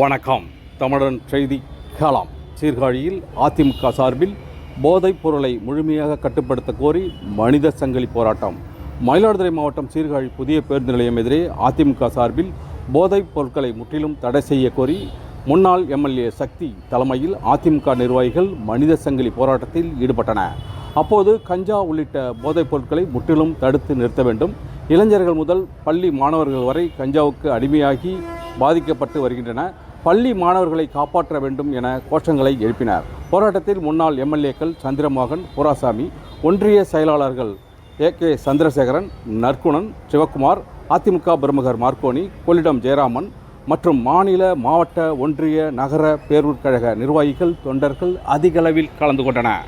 வணக்கம். தமிழன் செய்தி கலாம். சீர்காழியில் அதிமுக சார்பில் போதைப் பொருளை முழுமையாக கட்டுப்படுத்த கோரி மனித சங்கிலி போராட்டம். மயிலாடுதுறை மாவட்டம் சீர்காழி புதிய பேருந்து நிலையம் எதிரே அதிமுக சார்பில் போதைப் பொருட்களை முற்றிலும் தடை செய்ய கோரி முன்னாள் எம்எல்ஏ சக்தி தலைமையில் அதிமுக நிர்வாகிகள் மனித சங்கிலி போராட்டத்தில் ஈடுபட்டன. அப்போது கஞ்சா உள்ளிட்ட போதைப் பொருட்களை முற்றிலும் தடுத்து நிறுத்த வேண்டும். இளைஞர்கள் முதல் பள்ளி மாணவர்கள் வரை கஞ்சாவுக்கு அடிமையாகி பாதிக்கப்பட்டு வருகின்றன. பள்ளி மாணவர்களை காப்பாற்ற வேண்டும் என கோஷங்களை எழுப்பினர். போராட்டத்தில் முன்னாள் எம்எல்ஏக்கள் சந்திரமோகன் புராசாமி ஒன்றிய செயலாளர்கள் ஏ. கே. சந்திரசேகரன் நற்குணன் சிவக்குமார் அதிமுக பிரமுகர் மார்க்கோனி கொள்ளிடம் ஜெயராமன் மற்றும் மாநில மாவட்ட ஒன்றிய நகர பேரூர் கழக நிர்வாகிகள் தொண்டர்கள் அதிகளவில் கலந்து கொண்டனர்.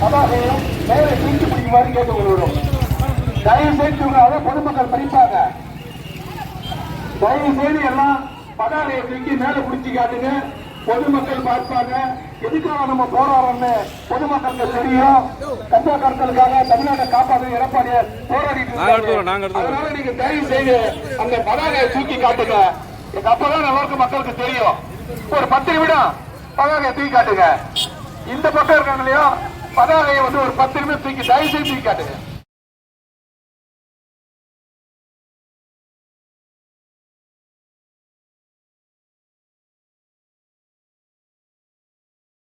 சபாகையும் மேலே தூக்கி பிடிக்குமாறு கேட்டுக்கொள்கிறோம். தயவு செய்து அதை பொதுமக்கள் படிப்பாங்க. தயவு செய்து எல்லாம் தூக்கி மேலே பிடிச்சி காட்டுங்க. பொதுமக்கள் பார்ப்பாங்க. எதுக்காக நம்ம போராடுறோம்னு பொதுமக்களுக்கு தெரியும். கஞ்சா கற்களுக்காக தமிழ்நாட்டை காப்பாற்ற எடப்பாடி போராடிட்டு. அதனால நீங்க தயவு செய்து அந்த பதாகையை தூக்கி காட்டுங்க. எங்க அப்பதான் எல்லாருக்கும் மக்களுக்கு தெரியும். ஒரு பத்து நிமிடம் பதாகையை தூக்கி காட்டுங்க. இந்த பக்கம் இருக்காங்க இல்லையா? பதாகையை வந்து ஒரு பத்து நிமிடம் தூக்கி தயவு செய்து தூக்கி காட்டுங்க.